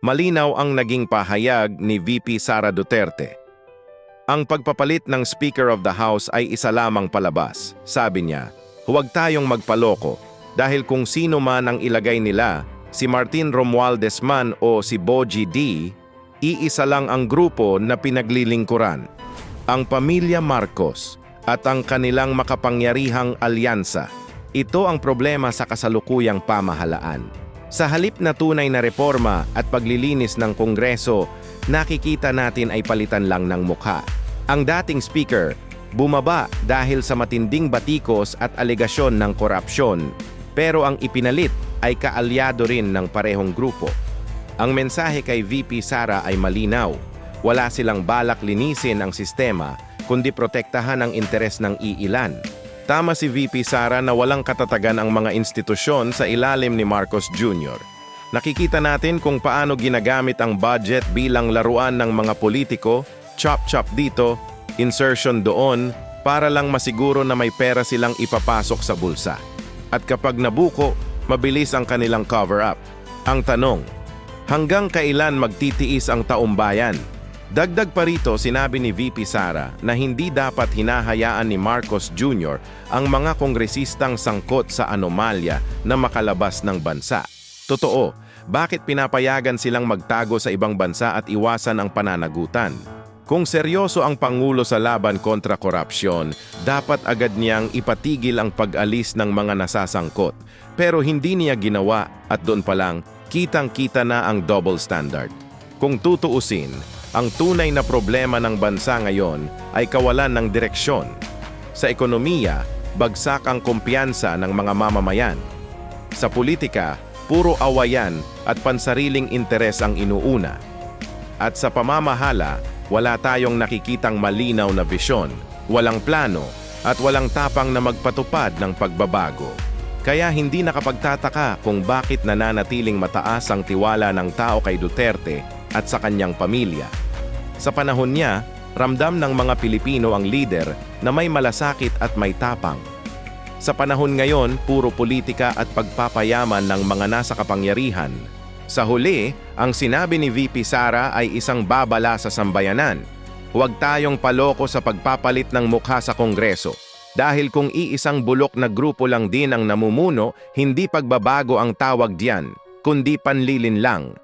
malinaw ang naging pahayag ni VP Sara Duterte. Ang pagpapalit ng Speaker of the House ay isa lamang palabas. Sabi niya, huwag tayong magpaloko dahil kung sino man ang ilagay nila, si Martin Romualdez man o si Boji D, iisa lang ang grupo na pinaglilingkuran. Ang pamilya Marcos at ang kanilang makapangyarihang alyansa. Ito ang problema sa kasalukuyang pamahalaan. Sa halip na tunay na reforma at paglilinis ng Kongreso, nakikita natin ay palitan lang ng mukha. Ang dating speaker, bumaba dahil sa matinding batikos at alegasyon ng korupsyon, pero ang ipinalit ay kaalyado rin ng parehong grupo. Ang mensahe kay VP Sara ay malinaw. Wala silang balak linisin ang sistema, kundi protektahan ang interes ng iilan. Tama si VP Sara na walang katatagan ang mga institusyon sa ilalim ni Marcos Jr. Nakikita natin kung paano ginagamit ang budget bilang laruan ng mga politiko, chop-chop dito, insertion doon, para lang masiguro na may pera silang ipapasok sa bulsa. At kapag nabuko, mabilis ang kanilang cover-up. Ang tanong, hanggang kailan magtitiis ang taumbayan? Dagdag pa rito, sinabi ni VP Sara na hindi dapat hinahayaan ni Marcos Jr. ang mga kongresistang sangkot sa anomalya na makalabas ng bansa. Totoo, bakit pinapayagan silang magtago sa ibang bansa at iwasan ang pananagutan? Kung seryoso ang Pangulo sa laban kontra korupsyon, dapat agad niyang ipatigil ang pag-alis ng mga nasasangkot. Pero hindi niya ginawa at doon pa lang, kitang-kita na ang double standard. Kung tutuusin, ang tunay na problema ng bansa ngayon ay kawalan ng direksyon. Sa ekonomiya, bagsak ang kumpiyansa ng mga mamamayan. Sa politika, puro awayan at pansariling interes ang inuuna. At sa pamamahala, wala tayong nakikitang malinaw na bisyon, walang plano, at walang tapang na magpatupad ng pagbabago. Kaya hindi nakapagtataka kung bakit nananatiling mataas ang tiwala ng tao kay Duterte at sa kanyang pamilya. Sa panahon niya, ramdam ng mga Pilipino ang leader na may malasakit at may tapang. Sa panahon ngayon, puro politika at pagpapayaman ng mga nasa kapangyarihan. Sa huli, ang sinabi ni VP Sara ay isang babala sa sambayanan. Huwag tayong paloko sa pagpapalit ng mukha sa Kongreso. Dahil kung iisang bulok na grupo lang din ang namumuno, hindi pagbabago ang tawag diyan, kundi panlilin lang.